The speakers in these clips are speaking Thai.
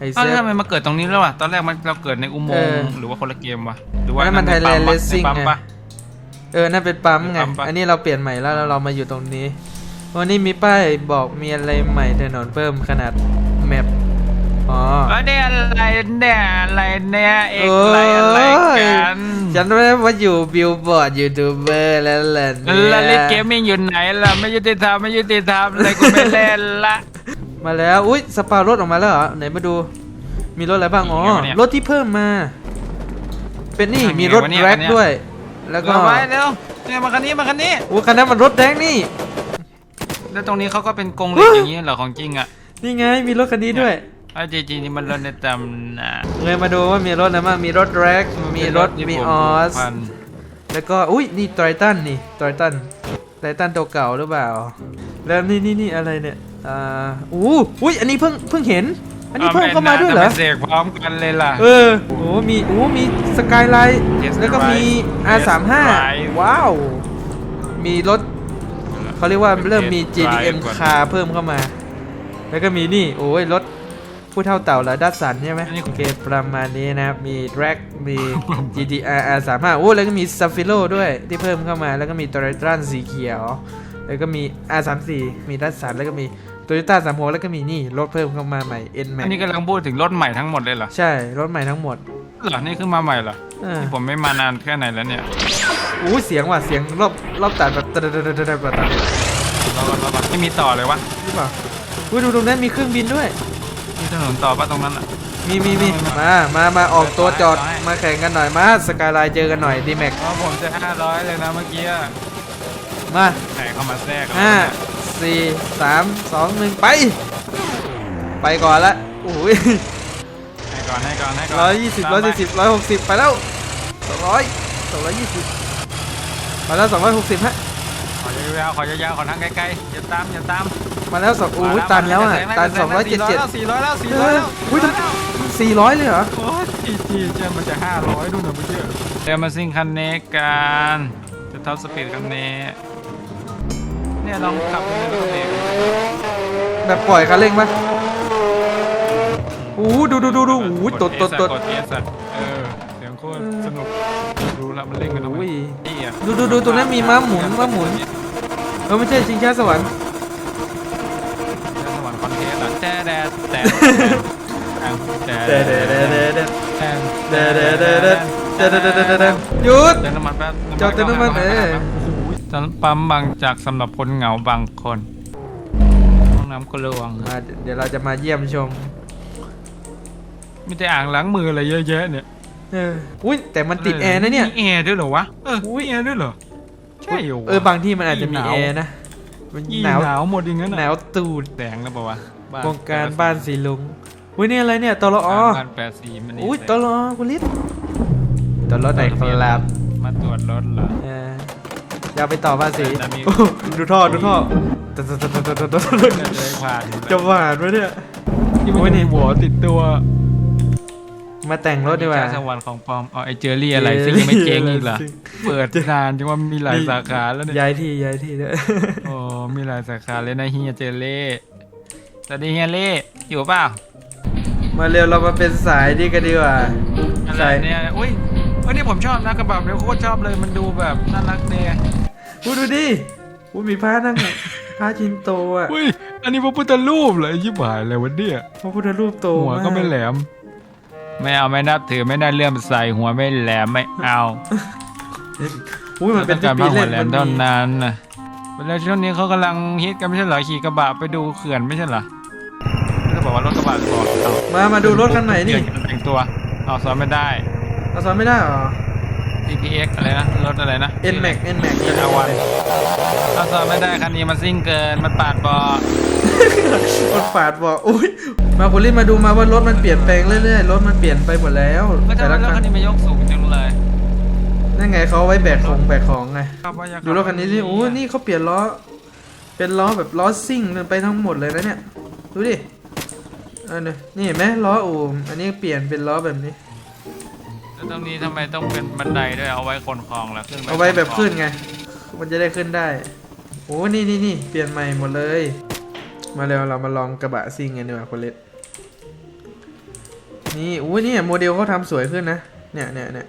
ไอ้เอ้าเซิแล้วร์ฟทำไมมาเกิดตรงนี้แล้ววะตอนแรกมันเราเกิดในอุโมงเออค์หรือว่าคนละเกมวะหรือว่าอันนั้นมันใ Thailand ปั๊มปะ Racing ในปั๊มไงปะเออ นั่นเป็นปั๊มไงเป็นปั๊มปะ อันนี้เราเปลี่ยนใหม่แล้วแล้วเรามาอยู่ตรงนี้ วันนี้มีป้ายบอกมีอะไรใหม่ถนนเพิ่มขนาดแมปอ๋อ เอ้ยเนี่ยอะไรเนี่ยอะไรเนี่ยเอกโอ้อะไรอะไรกันฉันไม่ได้ว่าอยู่บิลบอร์ดยูทูบเบอร์แล้วแหละเนี่ยแล้วเล่นเกมมิ่งอยู่ไหนล่ะไม่ยุติธรรมไม่ยุติธรรมเลยกูไม่เล่นละ มาแล้ว อุ้ยสปารถออกมาแล้วเหรอ ไหนมาดู มีรถอะไรบ้าง อ๋อมีไงวะเนี่ยรถที่เพิ่มมา เป็นนี่อะมีรถมีไงวะเนี่ยแร็กอันเนี้ยด้วย แล้วก็เอาไว้เร็วเนี่ยมาคันนี้มาคันนี้โอ้คันนั้นมันรถแดงนี่ แล้วตรงนี้เขาก็เป็นกรงเหล็กอย่างนี้เหรอของจริงอะ นี่ไง มีรถคันนี้ด้วยไอ้จริงๆนี่มันรถในตำนานเงยมาดูว่ามีรถอะไรบ้าง มีรถแร็ก มีรถที่มีผออสผูกพันแล้วก็ อุ้ยนี่ไตรตันนี่ไตรตันไตรตันตัวเก่าหรือเปล่า แล้วนี่นี่นี่อะไรเนี่ย อ่าอู้อุ้ยอันนี้เพิ่งเพิ่งเห็น อันนี้เพิ่มเข้ามาด้วยเหรอทำไเสกพร้อมกันเลยล่ะ เออโอ้มีโอ้มีสกายไลน์ Yes, แล้วก็มี right. R35 Yes, right. ว้าว มีรถเขาเรียกว่าเริ่มมี Yes, JDM right ก่อนคาเพิ่มเข้ามา แล้วก็มีนี่โอ้ยรถผู้เท่าเต่าและดัสสันใช่ไหมโอเคประมาณนี้นะครับ มี Drag มี GTR R35 โอ้แล้วก็มี s a f i r o ด้วยที่เพิ่มเข้ามา แล้วก็มี t o r t r a n สีเขียว แล้วก็มี R34 มีดัสสันแล้วก็มี Toyota 36แล้วก็มีนี่รถเพิ่มเข้ามาใหม่ N อั Max นนี้กำลังพูดถึงรถใหม่ทั้งหมดเลยเหรอใช่ รถใหม่ทั้งหมดเหรอนี่คือมาใหม่เหรอเออที่ผมไม่มานานแค่ไหนแล้วเนี่ยอู้เสียงว่ะเสียงรอบรอบตัดแบบตัดตัดตัดตัดตัดตัดเราเราเราไม่มีต่อเลยวะหรือเปล่าอุ้ยดูตรงนั้นมีเครื่องบินด้วย มีถนนต่อปะตรงนั้นอะ มีมีมีมา มา มาออกตัวจอด มาแข่งกันหน่อย มาสกายไลน์เจอกันหน่อยดีแม็กเพราะผมจะ500เลยนะเมื่อกี้อะ มาไหนเข้ามาแทรกอะห้าสี่สามสองหนึ่งไป ไปก่อนละโอ้ยให้ก่อนให้ก่อนให้ก่อนร้อยยี่สิบร้อยสี่สิบร้อยหกสิบไปแล้วสองร้อยสองร้อยยี่สิบมาแล้วสองร้อยหกสิบฮะขอยาวๆขอยาวๆขอทางไกลๆอย่าตามอย่าตามมาแล้วสองโอ้ยตันแล้วอะตันสองร้อยเจ็ดเจ็ดสี่ร้อยแล้วสี่เอร้อยอแล้วอุ้ยสี่ร้อยเลยเหรอโอ้ยจีจีเจมันจะห้าร้อยด้วยนะเมื่อกี้เดี๋ยวมาซิ่งคันเนกันจะท็อปสปีดคันเน เนี่ยลองขับเลยขับเองแบบปล่อยคันเร่งปะอู้ดูดูดูดูอู้ตดตดตดกดเอสอะเออเสียงโคตรสนุกรู้ละมันเล่นกันทำไมอุ้ยนี่อะดูดูดูตรงนั้นมีม้าหมุนม้าหมุนเออไม่ใช่ชิงช้าสวรรค์สวรรค์คอนเทสต์อะแต่แต่แต่แต่เดเดเดเดเดแต่เดเดเดเดเดเดเดเดเดเดหยุดเติมน้ำมันแป๊บจอดเติมน้ำมันเออจะ ปั๊มบางจากสำหรับคนเหงาบางคน ห้องน้ำก็ระวังมาเดี๋ยวเราจะมาเยี่ยมชมมีแต่อ่างล้างมืออะไรเยอะแยะเนี่ยเอออุ้ยแต่มันติดแอร์นะเนี่ยมีแอร์ด้วยเหรอวะเออมีแอร์ด้วยเหรอใช่เหรอวะเออบางที่มันอาจจะมีหนาวแอร์นะมันยี่หนาวหนาวหมดอย่างนั้นหนาวตูดแดงแล้วปะวะวงการบ้านสีลุงอุ้ยนี่อะไรเนี่ยตลออ๋อบ้านแปดสีมันนี่อุ้ยตลอคุณลิศตลอไหนครับมาตรวจรถเหรอ เอออย่าไปต่อภาษีแต่มี โอ้โหดูท่อดูท่อตดตดตดตดตดตดตดจะได้ผ่านจะหวานไหมเนี่ย ที่มันมีหัวติดตัวมาแต่งรถดีกว่าชาสวรรค์ของปลอมเอาไอเจอรี่อะไรซึ่งยังไม่เจ๊งอีกเหรอซึ่งเปิดนานจังว่ามีหลายสาขาแล้วเนี่ยย้ายที่ย้ายที่ด้วยโอ้มีหลายสาขาเลยนะเฮียเจอเล่สวัสดีเฮียเล่อยู่เปล่ามาเร็วเรามาเป็นสายนี่กันดีกว่าอะไรเนี่ยอุ้ยเอ้ยนี่ผมชอบนะกระบะเนี่ยโคตรชอบเลยมันดูแบบน่ารักเนี่ย พูดดูดิพูดมีผ้านั่งผ้าชินโตอะอุ้ยอันนี้พระพุทธรูปเหรอยิบหายเลยวันเนี้ยพระพุทธรูปโตหัวก็ไม่แหลม ไม่เอาไม่นับถือไม่ได้เลื่อมใส่หัวไม่แหลมไม่เอาอุ้ยมันเป็นต้ที่องการปีผ้าหัเล่วนแหลมัมนเท่ามีนั้นนะเวลาช่วงนี้เขากำลังฮิตกันไม่ใช่เหรอขี่กระบะไปดูเขื่อนไม่ใช่เหรอไม่ได้บอกว่ารถกระบะบอกเอามามาดูรถกันหน่อยนี่เขื่อนแต่งตัวเอาซ้อนไม่ได้เราสอนไม่ได้หรอ TPX อะไรนะ รถอะไรนะ N Max N Max เอาวันเอาซ้อนไม่ได้คันนี้มันซิ่งเกิน มันปาดบอคนฝาดบอกอุ้ยมาคุณรีบมาดูมาว่ารถมันเปลี่ยนแปลงเรื่อยๆ รถมันเปลี่ยนไปหมดแล้วไม่แต่ทำไมละรถคัคันนนี้ไม่ยกสูงจังเลย นั่นไงเขาเอาไว้แบกของแบกของไงครับว่าอยากดูรถคันนี้สิโอ้ยนี่เขาเปลี่ยนล้อ เป็นล้อแบบล้อซิ่งไปทั้งหมดเลยนะเนี่ย ดูดิอันนี้นี่เห็นไหมล้ออูมอันนี้เปลี่ยนเป็นล้อแบบนี้ แล้วตรงนี้ทำไมต้องเป็นบันไดด้วยเอาไว้คนคลองแล้วขึ้นปเอาไว้แบบขึ้นไง มันจะได้ขึ้นได้ โอ้นี่นี่นี่เปลี่ยนใหม่หมดเลย มาเร็วเรามาลองกระบะซิ่งกันดีกว่าคนเล็กนี่อุ้ยนี่โมเดลเขาทำสวยขึ้นนะ เนี่ยเนี่ยเนี่ย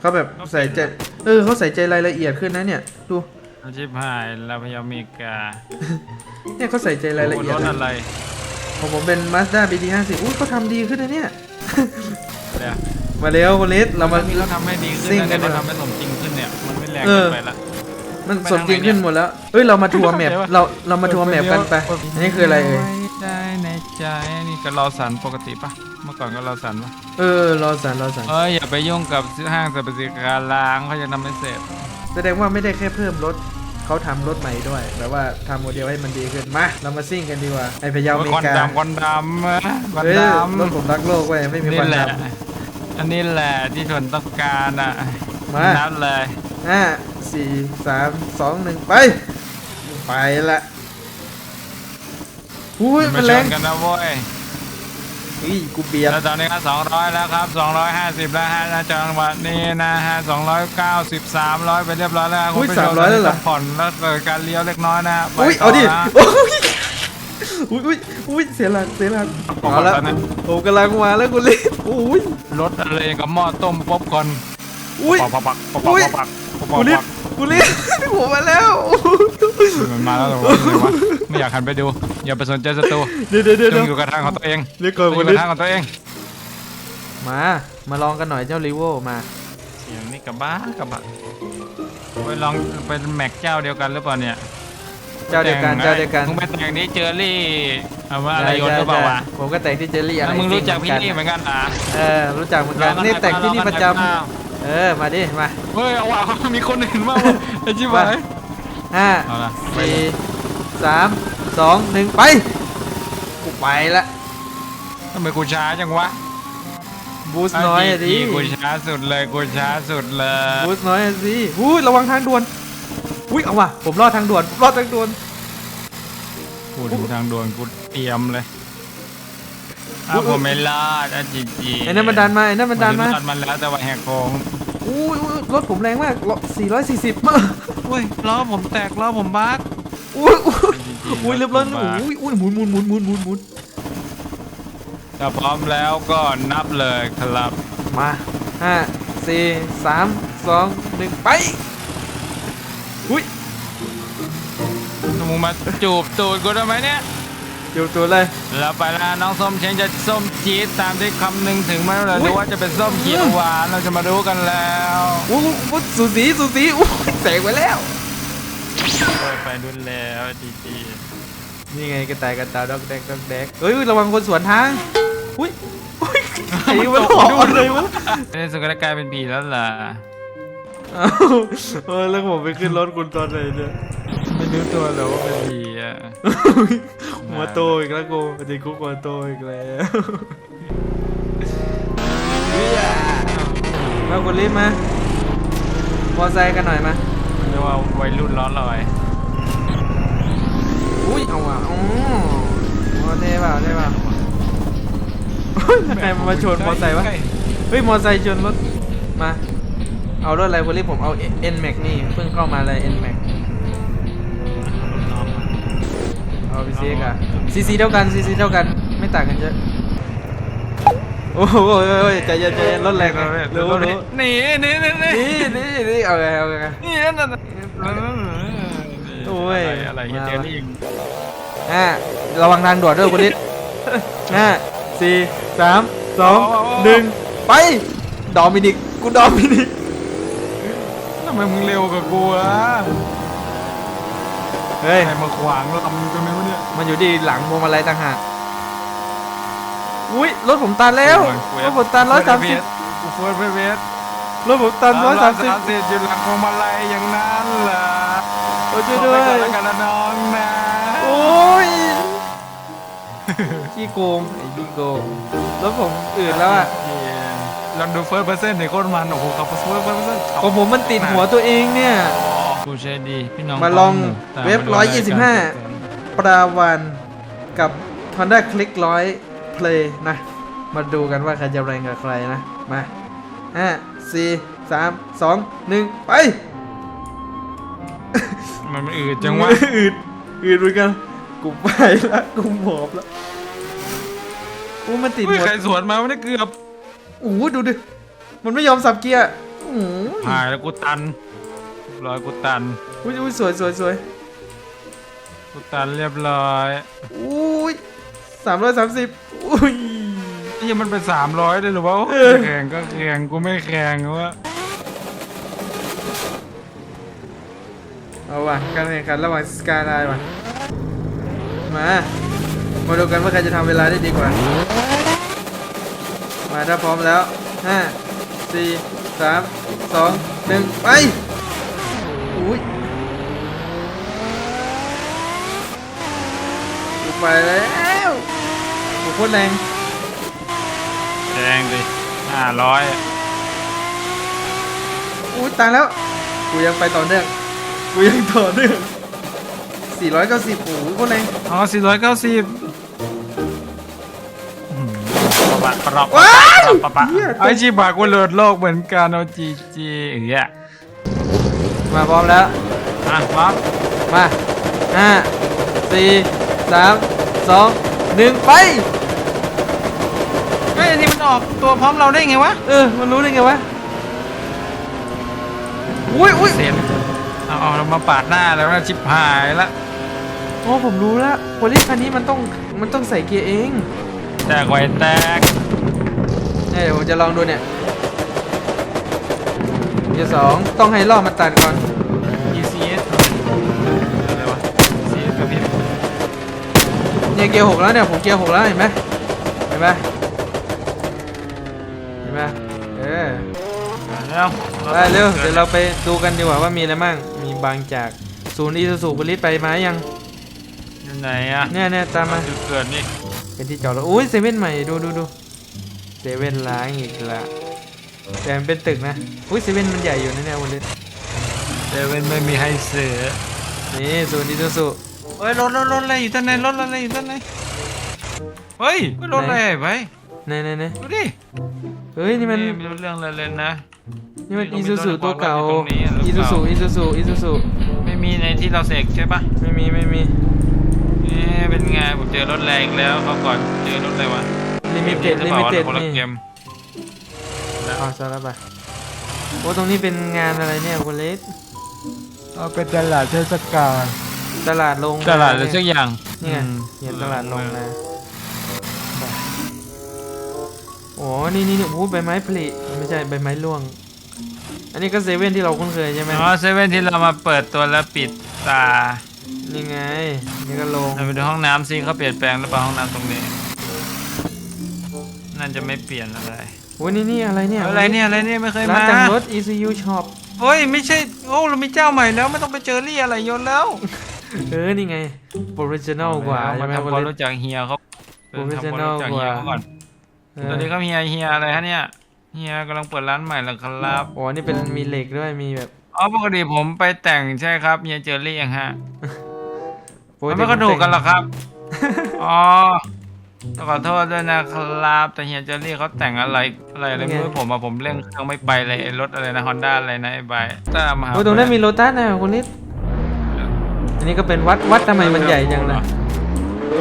เขาแบบใส่ใจ เออเขาใส่ใจรายละเอียดขึ้นนะเนี่ย ดู อาชิบหายลาพยาเมกาเนี่ยเขาใส่ใจรายละเอียดรถนะอะไร ของผมเป็น Mazda BT 50 อุ้ยเขาทำดีขึ้นนะเนี่ยเดี๋ยว มาเร็วคุณลิศเรามาเราทำให้ดีขึ้นซิ่งนะกัเนี่นยดีกว่าเราทำให้สมจริงขึ้นเนี่ย มันไม่แรงเออเกินไปละ มันไปสมจริงทางไหนขึ้นหมดแล้วเอ้ยเรามาทัวร์แมปเดี๋ยวเราเรามาทัวร์แมปกันไปอันนี้คืออะไรเอ่ยไว้ได้ในใจนี่ก็รอสันปกติปะเมื่อก่อนก็รอสันปะเออรอสันรอสันเอ้ยอย่าไปยุ่งกับห้างสรรพสินค้าล้างเขาจะทำไม่เสร็จแสดงว่าไม่ได้แค่เพิ่มรถเขาทำรถใหม่ด้วยแบบว่าทำโมเดลให้มันดีขึ้นมาเรามาซิ่งกันดีกว่าไอพะเยาอเมควันริกาดำควันดำอะควันเฮ้ยดรถผมรักโลกเว้ยไม่มีำควันนี่แหละด อันนี้แหละที่ทนต้องการอะมา นับเลยำห้าสี่สามสองหนึ่งไป ไปละอุ้ยมามันชแรงนกันนะเว้ยอุ้ยกูเบียดแล้วตอนนี้ก็200แล้วครับ250แล้วฮะณจังหวัดนี้นะฮะ290 300ไปเรียบร้อยแล้วครับอุ้ยคุณผู้ชสามร้อยแล้วเหรอต้งผ่อนแล้วเกิดการเลี้ยวเล็กน้อยนะฮะไปอุ้ยต่เอาดินะ โอ้ยอุ้ยอุ้ยอุ้ยเสียหลักเสียหลักเอาละตอนนั้นผมกำลังมาแล้วคุณลิศ อุ้ยรถอะไรกับหม้อต้มป๊อปคอร์นอุ้ย ปักปักปักปักอุ้ยปักปักปักคุณลิศปักคุณลิศผมมาแล้ว มันมาแล้วเหรอวะไหนวะไม่อยากหันไปดู อย่าไปสนใจศัตรูเดี๋ยวเดี๋ยวเดี๋ยวจเดี๋งยวอยู่กับทางของตัวเองเดี๋ยวจก่อนงอคุณยู่ลิกับศทางของตัวเองมา มาลองกันหน่อยเจ้าลิโวมาเสียงนี่กับบ้ากับบ้าไปลองเป็นแม็กเจ้าเดียวกันหรือเปล่าเนี่ย เจ้าเดียวกันเจ้าเดียวกันมึงไปแต่งนี้เจอรี่เอาว่าอะไรโยนหรือเปล่าวะใช่ผมก็แต่งที่เจอรี่อะไรแล้วมึงรู้จักพี่ซิ่นี่เหมือนกันอะเออรู้จักเหมือนกันนี่แต่งที่นี่ประจำเออมาดิมาเฮ้ยเอาว่ะมีคนเห็นมากว่ะไอ้ชิบหายห้าเอาละสี่สามสองหนึ่งไปกูไปละทำไมกูช้าจังวะบูสต์น้อยอะดิกูช้าสุดเลยกูช้าสุดเลยบูสต์น้อยอะสิอุ้ยระวังทางด่วน อุ้ยเอาว่ะผมรอดทางด่วนผมรอดทางด่วนกูถึงทางด่วนกูเตรียมเลยอ้าวผมไม่รอดอะจริงๆไอ้นั่นมันดันมาไอ้นั่นมันดันมาดันมันแล้วแต่ว่าแหกโค้งอุ้ยอุ้ยรถผมแรงมาก440มาอุ้ยล้อผมแตกล้อผมบั๊กอุ้ยอุ้ยจริงๆอุ้ยเรียบร้อยผมนะบั๊กอุ้ยอุ้ยหมุนหมุนหมุนหมุนหมุนหมุนถ้าพร้อมแล้วก็นับเลยครับมาห้าสี่สามสองหนึ่งไป มึงมาจูบตูดกูทำไมเนี่ยอยู่ตัวเลยแล้วไปแล้วน้องส้มเชงจะส้มจี๊ดตามที่คำนึงถึงไหมล่ะอุ๊หยรือว่าจะเป็นส้มเขียวหวานเราจะมารู้กันแล้วอุ้ยอุ้ยสูสีสูสีอุ้ยแตกไปแล้วไปไปดุนแล้วจีจีนี่ไงกระต่ายกระตายดอกแดกดอกแดกเฮ้ยระวังคนสวนทางอุ้ยอุ้ยไอ้มันหอมเลยวะในสุดก็ได้กลายเป็นผีแล้วล่ะอ้าวเออแล้วผมไปขึ้นรถคุณตอนไหนเนี่ย ไม่รู้ตัวหรอกว่าเป็นผีอะหัวโตอีกแล้วกูติดคุกหัวโตอีกแล้วมาคุณรีบมามอไซค์กันหน่อยมาเรียกว่าวัยรุ่นร้อนลอย อุ้ยเอาว่ะอ๋อมอเท่เปล่าเท่เปล่าเฮ้ยแล้วใครมาชนมอไซค์วะ เฮ้ยมอไซค์ชนรถ มา เอารถอะไรคุณรีบผมเอา N Max นี่เพิ่งเข้ามาเลย N Max เอาไปซีกะซีซีเท่ากันซีซีเท่ากัน ไม่ต่างกันเยอะ โอ้โหโอ้ยใจเย็นใจเย็นรถแรงนะรู้รู้หนีหนีหนีหนีนี่นี่นี่เอาไงเอาไงนี่นั่นน่ะโอ้ยอะไรอะไรมาเจอรี่อ่าระวังทางด่วนด้วยคุณฤทธิ์ห้าสี่สามสองหนึ่งไป ดอมินิก กูดอมินิกทำไมมึงเร็วกับกูอะ เฮ้ย ใครมาขวางลำตรงนี้วะเนี่ย มันอยู่ที่หลังพวงมาลัยต่างหากอุ้ยรถผมตันแล้วรถผมตันร้อยสามสิบกูเฟิร์สเวเวสรถผมตันร้อยสามสิบอยู่หลังพวงมาลัยอย่างนั้นเหรอโอ้ยช่วยด้วยขอไปก่อนแล้วกันนะน้องนะโอ้ยขี้โกงไอ้ขี้โกงรถผมอื่นแล้วอะลองดูเฟิร์สเปอร์เซ็นต์ในโคตรมันโอ้โหขับเฟิร์สเปอร์เซ็นต์ของผมมันติดหัวตัวเองเนี่ย กูใช้ดีพี่น้องมาลองตามเว็บมาดูรายการ125ปราวันกับ Honda Click 100 Play นะ มาดูกันว่าใครจะแรงกับใครนะ มาห้าสี่สามสองหนึ่งไป มันมันอืดจังวะ อืดอืดเหมือนกัน กูไปละกูหมอบละอู้มันติดหอุ้ยมดใครสวนมาไม่ได้เกือบโอ้โหดูดิ มันไม่ยอมสับเกียร์โอ้โหหายแล้วกูตันเรียบร้อยกูตันอุ้ยอุ้ยสวยสวยสวยกูตันเรียบร้อยอุ้ยสามร้อยสามสิบอุ้ยนี่มันเป็นสามร้อยได้หรือวะโอ้ยเออแข่งก็แข่งกูไม่แข่งวะเอาว่ะการแข่งขันระหว่างสกายไลน์ว่ะมามาดูกันว่าใครจะทำเวลาได้ดีกว่า มาถ้าพร้อมแล้วห้าสี่สามสองหนึ่งไป อุ้ยกูไปแล้วโอ้โหโคตรแรงแดงดิห้าร้อยอุ้ยตายแล้ว กูยังไปต่อเนื่อง กูยังต่อเนื่อง490โอ้โหโคตรแรงอ๋อสี่ร้อยเก้าสิบปะปะปะว้ายปะปะเหี้ยไอชิบะกูเลิศโลกเหมือนกันเอาจีจีอย่างเงี้ย มาพร้อมแล้ว อะปั๊บมาห้าสี่สามสองหนึ่งไปเฮ้ยอันนี้มันออกตัวพร้อมเราได้ไงวะ เออ มันรู้ได้ไงวะ อุ้ยอุ้ยเสร็จเอาเอาเรามาปาดหน้าแล้วนะชิบหายละโอ้ผมรู้แล้วโพลิสคันนี้มันต้องมันต้องใส่เกียร์เอง แตกไวแตกเนี่ยเดี๋ยวผมจะลองดูเนี่ย เกียร์สองต้องให้รอบมันตัดก่อน ECS อะไรวะ ECS กับพี่เนี่ยเกียร์หกแล้วเนี่ยผมเกียร์หกแล้วเห็นไหมเห็นไหมเห็นไหมเออแล้วไปเร็วเดี๋ยวเราไปดูกันดีกว่าว่ามีอะไรมั่งมีบางจากศูนย์อีซูซูบริสไปไหมยังอยู่ไหนอะเนี่ยเนี่ยตามมาจุดเกิดนี่เป็นที่จอดรถอุ้ยเซเว่นใหม่ดูดูดูเซเว่นล้างอีกละ แต่มันเป็นตึกนะ อุ้ยเซเว่นมันใหญ่อยู่นะเนี่ยวันนี้เซเว่นไม่มีให้เสือนี่ศูนย์อีซูซูเฮ้ยรถรถรถอะไรอยู่ด้านในรถอะไรอยู่ด้านในเฮ้ยรถอะไรไปไหนไหนไหนดูดิเฮ้ยนี่มันไม่รู้เรื่องอะไรเลยนะนี่มันนี่อีก็ซูมีซูต้นตัวเก่าความรักอยู่ตรงนี้หรืออีเปซูล่าซูอีซูซูอีซูซูไม่มีในที่เราเสกใช่ปะไม่มีไม่มีเอ๊ะเป็นไงผมเจอรถแรงอีกแล้วเขาก่อนเจอรถอะไรวะลิมิเต็ดหรืลิอปมิล่าวะเต็ดคนละนี่ เกมอ๋อสารบะโอ้ตรงนี้เป็นงานอะไรเนี่ยคุณเลสเอาเป็นตลาดเทศกาลตลาดลงตลาดอะไรสักอย่างนี่ไงอืมเขียนตลาดลงนะโอ้นี่นี่นี่โอ้ใบไม้ผลิไม่ใช่ใบไม้ร่วง อันนี้ก็เซเว่นที่เราคุ้นเคยใช่ไหมอ๋อเซเว่นที่เรามาเปิดตัวแล้วปิดตานี่ไง นี่ก็ลง เราไปดูห้องน้ำซิเขาเปลี่ยนแปลงหรือเปล่าห้องน้ำตรงนี้น่าจะไม่เปลี่ยนอะไร โอ้ยนี่นี่อะไรเนี่ยอะไรเนี่ยอะไรเนี่ยไม่เคยร้านมาแต่งรถ ECU Shop เฮ้ยไม่ใช่โอ้เรามีเจ้าใหม่แล้วไม่ต้องไปเจอรี่อะไรยนแล้วเออนี่ไง Original กว่ามาใช่ไหมทำคุคณวามเลรู้สจักเฮียเขาเออทำความรู้จัก Professional เฮียเขาก่อนเอตออนนี้ก็เฮียเฮียอะไรฮะเนี่ยเฮียกำลังเปิดร้านใหม่แล้วครับโอ้นี่เป็นมีเหล็กด้วยมีแบบอ๋อปกติผมไปแต่งใช่ครับเฮียเจอรี่เองฮะปติมันไม่กระดูกกันหรอครับอ๋อต้อง ขอโทษด้วยนะครับ แต่เฮียเจอรี่เขาแต่งอะไรอะไรอะไรไม่รู้ผมอะผมเร่งเครื่องไม่ไปเลยไอ้รถอะไรนะฮอนด้าอะไรนะไอ้ใบตามมาหาโอ้ยตรงนั้นมีโลตัสนะคุณลิศอันนี้ก็เป็นวัดวัดทำไมมันใหญ่จังเลย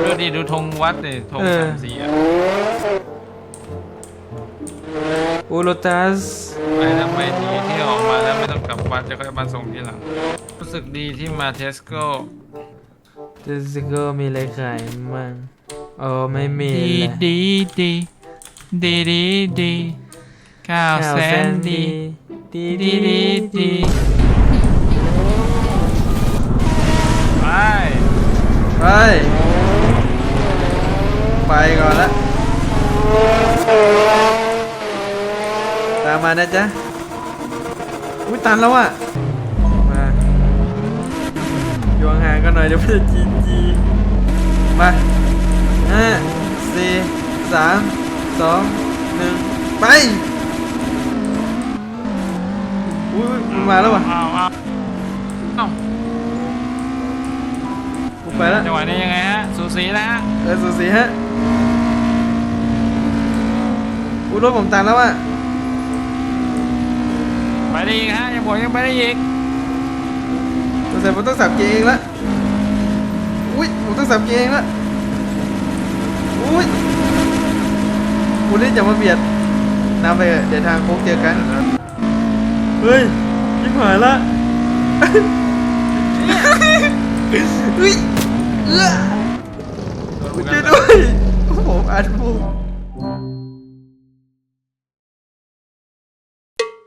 ดูดิดูธงวัดดิธงเออสามสีอะโอ้โลตัสไปทำไมดีที่ออกมาแล้วไม่ต้องกลับวัดจะค่อยมาส่งทีหลัง รู้สึกดีที่มาเทสโก้เดซิโกมีอะไรขายมั่ง โอ้ไม่มีดีเลยดีดีดีดีดีข้าวแสนดีดีดีดีดีไปไปไปก่อนละตามมานะจ๊ะอุ้ยตันแล้วอะมาอยู่ห่างๆกันหน่อยเดี๋ยวเพื่อนจีจีมา ห้าสี่สามสองหนึ่งไปอุ้ยมันมาแล้วว่ะเอาเอาเอากูไปแล้วจังหวะนี้ยังไงฮะ สูสีแล้วฮะเออสูสีฮะอุ้ยรถผมตันแล้วอะไปได้อีกฮะยังบอกยังไปได้อีกสงสัยผมต้องสับเกียร์เองละอุ้ยผมต้องสับเกียร์เองละ อุ้ยคุณนี่จะมาเบียดนำไปเถอะเดี๋ยวทางโค้งเจอกันเฮ้ยยิบหายละเฮ้ยเอื้อช่วยด้วยผมอัดมุก